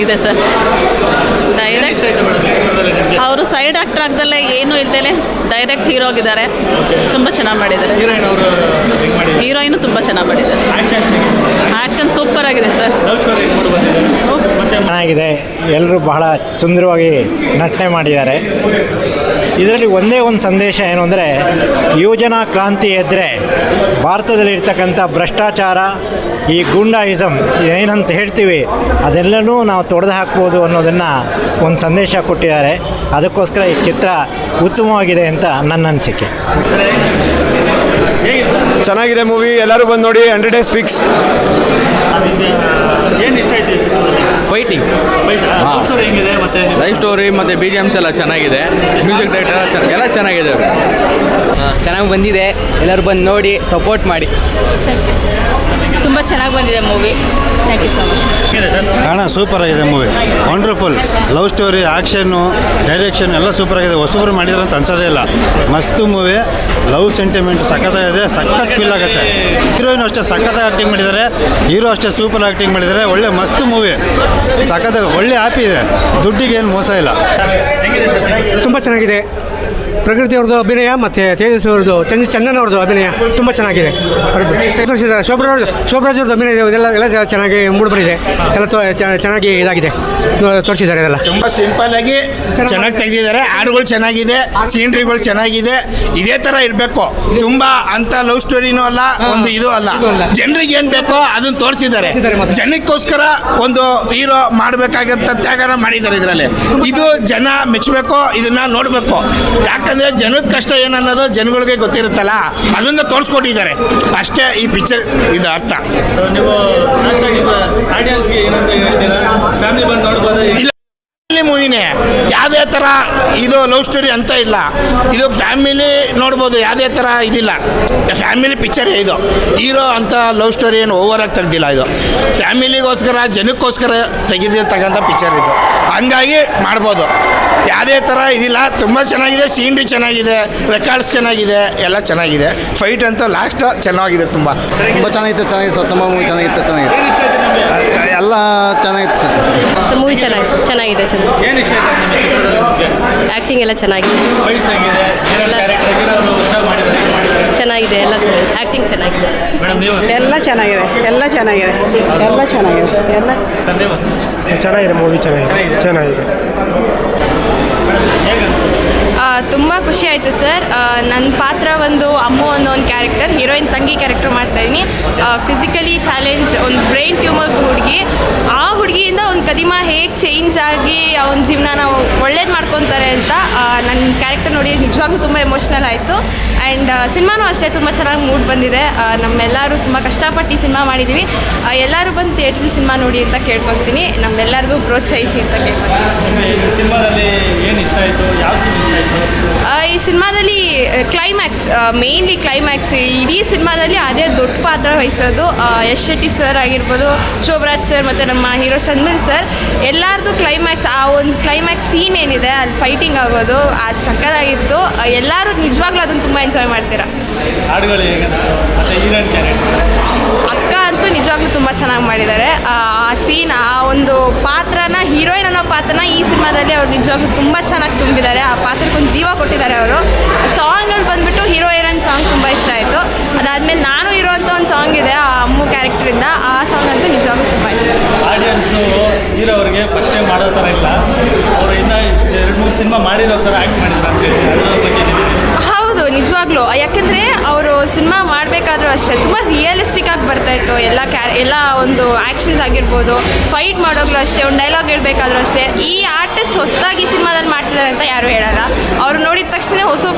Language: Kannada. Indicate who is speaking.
Speaker 1: ಚೆನ್ನಾಗಿದೆ ಸರ್. ಡೈರೆಕ್ಟ್ ಅವರು ಸೈಡ್ ಆಕ್ಟರ್ ಆಗ್ದಲ್ಲೇ ಏನು ಇಲ್ದೇನೆ ಡೈರೆಕ್ಟ್ ಹೀರೋ ಆಗಿದ್ದಾರೆ. ತುಂಬ ಚೆನ್ನಾಗಿ ಮಾಡಿದ್ದಾರೆ.
Speaker 2: ಹೀರೋಯಿನ್
Speaker 1: ತುಂಬ ಚೆನ್ನಾಗಿ ಮಾಡಿದ್ದಾರೆ ಸರ್.
Speaker 2: ಆ್ಯಕ್ಷನ್ಸ್
Speaker 1: ಆ್ಯಕ್ಷನ್ ಸೂಪರ್ ಆಗಿದೆ ಸರ್.
Speaker 3: ಚೆನ್ನಾಗಿದೆ. ಎಲ್ಲರೂ ಬಹಳ ಸುಂದರವಾಗಿ ನಟನೆ ಮಾಡಿದ್ದಾರೆ. ಇದರಲ್ಲಿ ಒಂದೇ ಒಂದು ಸಂದೇಶ ಏನು ಅಂದರೆ, ಯುವಜನ ಕ್ರಾಂತಿ ಎದ್ದರೆ ಭಾರತದಲ್ಲಿರ್ತಕ್ಕಂಥ ಭ್ರಷ್ಟಾಚಾರ, ಈ ಗುಂಡಾಯಿಸಮ್ ಏನಂತ ಹೇಳ್ತೀವಿ, ಅದೆಲ್ಲನೂ ನಾವು ತೊಡೆದು ಹಾಕ್ಬೋದು ಅನ್ನೋದನ್ನು ಒಂದು ಸಂದೇಶ ಕೊಟ್ಟಿದ್ದಾರೆ. ಅದಕ್ಕೋಸ್ಕರ ಈ ಚಿತ್ರ ಉತ್ತಮವಾಗಿದೆ ಅಂತ ನನ್ನ ಅನಿಸಿಕೆ.
Speaker 4: ಚೆನ್ನಾಗಿದೆ ಮೂವಿ ಎಲ್ಲರೂ ಬಂದು ನೋಡಿ, ಹಂಡ್ರೆಡ್ ಡೇಸ್ ಫಿಕ್ಸ್
Speaker 2: ಮತ್ತೆ?
Speaker 5: ಲೈಫ್ ಸ್ಟೋರಿ ಮತ್ತು ಬಿ ಜಿ ಎಮ್ಸ್ ಎಲ್ಲ ಚೆನ್ನಾಗಿದೆ. ಮ್ಯೂಸಿಕ್ ಡೈರೆಕ್ಟರ್ ಎಲ್ಲ ಚೆನ್ನಾಗಿದೆ.
Speaker 6: ಚೆನ್ನಾಗಿ ಬಂದಿದೆ. ಎಲ್ಲರೂ ಬಂದು ನೋಡಿ ಸಪೋರ್ಟ್ ಮಾಡಿ.
Speaker 1: ತುಂಬ ಚೆನ್ನಾಗಿ ಬಂದಿದೆ movie. Thank you so much
Speaker 7: ಕಾಣ ಸೂಪರ್ ಆಗಿದೆ movie. Wonderful love story action direction ಎಲ್ಲ ಸೂಪರ್ ಆಗಿದೆ ಹೊಸಬ್ರು ಮಾಡಿದ್ರೆ ಅಂತ ಅನ್ಸೋದೇ ಇಲ್ಲ. ಮಸ್ತ್ ಮೂವಿ. ಲವ್ ಸೆಂಟಿಮೆಂಟ್ ಸಖತ್ತಾಗಿದೆ. ಸಖತ್ ಫೀಲ್ ಆಗುತ್ತೆ. ಹೀರೋಯಿನ್ ಅಷ್ಟೇ ಸಖತ್ತಾಗಿ ಆ್ಯಕ್ಟಿಂಗ್ ಮಾಡಿದ್ದಾರೆ. ಹೀರೋ ಅಷ್ಟೇ ಸೂಪರ್ ಆ್ಯಕ್ಟಿಂಗ್ ಮಾಡಿದ್ದಾರೆ. ಒಳ್ಳೆ ಮಸ್ತ್ ಮೂವಿ. ಸಖತ್ ಒಳ್ಳೆ ಹ್ಯಾಪಿ ಇದೆ. ದುಡ್ಡಿಗೆ ಏನು ಮೋಸ ಇಲ್ಲ.
Speaker 8: ತುಂಬ ಚೆನ್ನಾಗಿದೆ. ಪ್ರಕೃತಿ ಅವ್ರದ್ದು ಅಭಿನಯ ಮತ್ತು ತೇಜಸ್ ಅವ್ರದ್ದು ಚಂದ ಚಂದನ್ ಅವ್ರದ್ದು ಅಭಿನಯ ತುಂಬ ಚೆನ್ನಾಗಿದೆ. ಶೋಭರಾಜ್ ಶೋಭರಾಜ್ ಅವ್ರದ್ದು ಅಭಿನಯ ಇದೆ, ಇದೆಲ್ಲ ಎಲ್ಲ ಚೆನ್ನಾಗಿ ಮೂಡಿ ಬಂದಿದೆ. ಎಲ್ಲ ಚೆನ್ನಾಗಿ ಇದಾಗಿದೆ. ತೋರಿಸಿದ್ದಾರೆ ಇದೆಲ್ಲ
Speaker 9: ತುಂಬ ಸಿಂಪಲ್ ಆಗಿ ಚೆನ್ನಾಗಿ ತೆಗೆದಿದ್ದಾರೆ. ಹಾಡುಗಳು ಚೆನ್ನಾಗಿದೆ ಸೀನ್ರಿಗಳು ಚೆನ್ನಾಗಿದೆ. ಇದೇ ಥರ ಇರಬೇಕು. ತುಂಬ ಅಂತ ಲವ್ ಸ್ಟೋರಿನೂ ಅಲ್ಲ ಒಂದು ಇದು ಅಲ್ಲ. ಜನರಿಗೆ ಏನು ಬೇಕೋ ಅದನ್ನ ತೋರಿಸಿದ್ದಾರೆ. ಜನಕ್ಕೋಸ್ಕರ ಒಂದು ಹೀರೋ ಮಾಡಬೇಕಾಗಂತ ತ್ಯಾಗನ ಮಾಡಿದ್ದಾರೆ ಇದರಲ್ಲಿ. ಇದು ಜನ ಮೆಚ್ಚಬೇಕು ಇದನ್ನ ನೋಡಬೇಕು. ಯಾಕಂದ್ರೆ ಜನದ ಕಷ್ಟ ಏನನ್ನೋದು ಜನಗಳಿಗೆ ಗೊತ್ತಿರುತ್ತಲ್ಲ ಅದನ್ನ ತೋರಿಸ್ಕೊಟ್ಟಿದ್ದಾರೆ. ಅಷ್ಟೇ ಈ ಪಿಕ್ಚರ್ ಇದು ಅರ್ಥ.
Speaker 2: ಫ್ಯಾಮಿಲಿ
Speaker 9: ಮೂವಿನೇ ಯಾವುದೇ ಥರ ಇದು ಲವ್ ಸ್ಟೋರಿ ಅಂತ ಇಲ್ಲ. ಇದು ಫ್ಯಾಮಿಲಿ ನೋಡ್ಬೋದು, ಯಾವುದೇ ಥರ ಇದಿಲ್ಲ. ಫ್ಯಾಮಿಲಿ ಪಿಕ್ಚರ್ ಇದು. ಹೀರೋ ಅಂತ ಲವ್ ಸ್ಟೋರಿ ಏನು ಓವರ್ ಆಗಿ ತೆಗ್ದಿಲ್ಲ ಇದು. ಫ್ಯಾಮಿಲಿಗೋಸ್ಕರ ಜನಕ್ಕೋಸ್ಕರ ತೆಗೆದಿರ್ತಕ್ಕಂಥ ಪಿಕ್ಚರ್ ಇದು. ಹಂಗಾಗಿ ಮಾಡ್ಬೋದು. ಯಾವುದೇ ಥರ ಇದಿಲ್ಲ, ತುಂಬ ಚೆನ್ನಾಗಿದೆ ಸೀನ್ರಿ ಚೆನ್ನಾಗಿದೆ ರೆಕಾರ್ಡ್ಸ್ ಚೆನ್ನಾಗಿದೆ, ಎಲ್ಲ ಚೆನ್ನಾಗಿದೆ. ಫೈಟ್ ಅಂತ ಲಾಸ್ಟ್ ಚೆನ್ನಾಗಿದೆ ತುಂಬ.
Speaker 7: ತುಂಬ ಚೆನ್ನಾಗಿತ್ತು ಚೆನ್ನಾಗಿತ್ತು ತುಂಬ ಮೂವಿ ಚೆನ್ನಾಗಿತ್ತು ಚೆನ್ನಾಗಿತ್ತು. ಚೆನ್ನಾಗಿತ್ತು ಸರ್.
Speaker 10: ಸರ್ ಮೂವಿ ಚೆನ್ನಾಗಿ ಚೆನ್ನಾಗಿದೆ ಸರ್.
Speaker 2: ಏನು ಇಷ್ಟ ಆಯ್ತು ಚಿತ್ರದಲ್ಲಿ ನಿಮಗೆ
Speaker 10: ಆ್ಯಕ್ಟಿಂಗ್ ಎಲ್ಲ ಚೆನ್ನಾಗಿದೆ. ಎಲ್ಲ- ಚೆನ್ನಾಗಿದೆ ಎಲ್ಲ ಆ್ಯಕ್ಟಿಂಗ್ ಚೆನ್ನಾಗಿದೆ.
Speaker 11: ಎಲ್ಲ ಚೆನ್ನಾಗಿದೆ ಎಲ್ಲ ಚೆನ್ನಾಗಿದೆ ಎಲ್ಲ ಚೆನ್ನಾಗಿದೆ ಎಲ್ಲ
Speaker 8: ಚೆನ್ನಾಗಿದೆ ಮೂವಿ ಚೆನ್ನಾಗಿದೆ.
Speaker 2: ಚೆನ್ನಾಗಿದೆ.
Speaker 11: ತುಂಬ ಖುಷಿ ಆಯಿತು ಸರ್. ನನ್ನ ಪಾತ್ರ ಒಂದು ಅಮ್ಮು ಅನ್ನೋ ಒಂದು ಕ್ಯಾರೆಕ್ಟರ್ ಹೀರೋಯಿನ್ ತಂಗಿ ಕ್ಯಾರೆಕ್ಟರ್ ಮಾಡ್ತಾಯಿದ್ದೀನಿ ಫಿಸಿಕಲಿ ಚಾಲೆಂಜ್ ಒಂದು ಬ್ರೈನ್ ಟ್ಯೂಮರ್ ಹುಡುಗಿ. ಆ ಹುಡುಗಿಯಿಂದ ಒಂದು ಕದಿಮ ಹೇಗೆ ಚೇಂಜ್ ಆಗಿ ಅವನ ನಾವು ಒಳ್ಳೇದು ಮಾಡ್ಕೊತಾರೆ ಅಂತ ನನ್ನ ಕ್ಯಾರೆಕ್ಟರ್ ನೋಡಿ ನಿಜವಾಗ್ಲೂ ತುಂಬ ಎಮೋಷ್ನಲ್ ಆಯಿತು. ಆ್ಯಂಡ್ ಸಿನಿಮಾನೂ ಅಷ್ಟೇ ತುಂಬ ಚೆನ್ನಾಗಿ ಮೂಡ್ ಬಂದಿದೆ. ನಮ್ಮೆಲ್ಲರೂ ತುಂಬ ಕಷ್ಟಪಟ್ಟು ಈ ಸಿನಿಮಾ ಮಾಡಿದ್ದೀವಿ ಎಲ್ಲರೂ ಬಂದು ಥಿಯೇಟ್ರಲ್ಲಿ ಸಿನಿಮಾ ನೋಡಿ ಅಂತ ಕೇಳ್ಕೊತೀನಿ. ನಮ್ಮೆಲ್ಲರಿಗೂ ಪ್ರೋತ್ಸಾಹಿಸಿ ಅಂತ ಕೇಳ್ಕೊತೀನಿ.
Speaker 2: ಈ ಸಿನಿಮಾದಲ್ಲಿ
Speaker 11: ಕ್ಲೈಮ್ಯಾಕ್ಸ್ ಮೇನ್ಲಿ ಕ್ಲೈಮ್ಯಾಕ್ಸ್ ಇಡೀ ಸಿನಿಮಾದಲ್ಲಿ ಅದೇ ದೊಡ್ಡ ಪಾತ್ರ ವಹಿಸೋದು ಯಶ್ ಶೆಟ್ಟಿ ಸರ್ ಆಗಿರ್ಬೋದು ಶೋಭರಾಜ್ ಸರ್ ಮತ್ತು ನಮ್ಮ ಹೀರೋ ಚಂದನ್ ಸರ್ ಎಲ್ಲರದು ಕ್ಲೈಮ್ಯಾಕ್ಸ್ ಆ ಒಂದು ಕ್ಲೈಮ್ಯಾಕ್ಸ್ ಸೀನ್ ಏನಿದೆ ಅಲ್ಲಿ ಫೈಟಿಂಗ್ ಆಗೋದು ಅದು ಸಕ್ಕದಾಗಿತ್ತು ಎಲ್ಲರೂ ನಿಜವಾಗ್ಲೂ ಅದನ್ನು ತುಂಬ ಎಂಜಾಯ್ ಮಾಡ್ತೀರಾ. ಅಕ್ಕ ಅಂತೂ ನಿಜವಾಗ್ಲೂ ತುಂಬ ಚೆನ್ನಾಗಿ ಮಾಡಿದ್ದಾರೆ. ಆ ಸೀನ್ ಆ ಒಂದು ಪಾತ್ರನ ಹೀರೋಯಿನ್ ಅನ್ನೋ ಪಾತ್ರನ ಈ ಸಿನಿಮಾದಲ್ಲಿ ಅವ್ರು ನಿಜವಾಗ್ಲೂ ತುಂಬ ಚೆನ್ನಾಗಿ ತುಂಬಿದ್ದಾರೆ. ಆ ಪಾತ್ರಕ್ಕೊಂದು ಜೀವ ಕೊಟ್ಟಿದ್ದಾರೆ ಅವರು. ಸಾಂಗಲ್ಲಿ ಬಂದ್ಬಿಟ್ಟು ಹೀರೋ ಹೀರೋಯಿನ್ ಸಾಂಗ್ ತುಂಬ ಇಷ್ಟ ಆಯಿತು. ಅದಾದಮೇಲೆ ನಾನು ಇರೋಂಥ ಒಂದು ಸಾಂಗ್ ಇದೆ ಆ ಅಮ್ಮು ಕ್ಯಾರೆಕ್ಟ್ರಿಂದ ಆ ಸಾಂಗ್ ಅಂತೂ ನಿಜವಾಗ್ಲೂ ತುಂಬ ಇಷ್ಟ
Speaker 2: ಆಡಿಯನ್ಸು ಹೀರೋ ಅವ್ರಿಗೆ ಫಸ್ಟ್ ಟೈಮ್ ಮಾಡೋ ಥರ ಇಲ್ಲ. ಅವರು ಇನ್ನ ಎರಡು ಮೂರು ಸಿನಿಮಾ ಮಾಡಿರೋ ಥರ ಆ್ಯಕ್ಟ್ ಮಾಡಿದ್ರು ಅಂತ?
Speaker 11: ಹೌದು ನಿಜವಾಗ್ಲೂ. ಯಾಕಂದರೆ ಅವರು ಸಿನಿಮಾ ಮಾಡಬೇಕಾದ್ರೂ ಅಷ್ಟೇ. ತುಂಬ ರಿಯಲಿಸ್ಟಿಕ್ ಆಗಿ ಬರ್ತಾಯಿತ್ತು ಎಲ್ಲ ಕ್ಯಾರ್ ಎಲ್ಲ ಒಂದು ಆ್ಯಕ್ಷನ್ಸ್ ಆಗಿರ್ಬೋದು ಫೈಟ್ ಮಾಡೋಗ್ಲೂ ಅಷ್ಟೇ ಒಂದು ಡೈಲಾಗ್ ಹೇಳ್ಬೇಕಾದ್ರೂ ಅಷ್ಟೇ. ಈ ಆರ್ಟಿಸ್ಟ್ ಹೊಸದಾಗಿ ಸಿನಿಮಾದಲ್ಲಿ ಮಾಡ್ತಿದ್ದಾರೆ ಅಂತ ಯಾರೂ ಹೇಳಲ್ಲ. ಅವ್ರು ನೋಡಿದ ತಕ್ಷಣ ಹೊಸೊಬ್ರು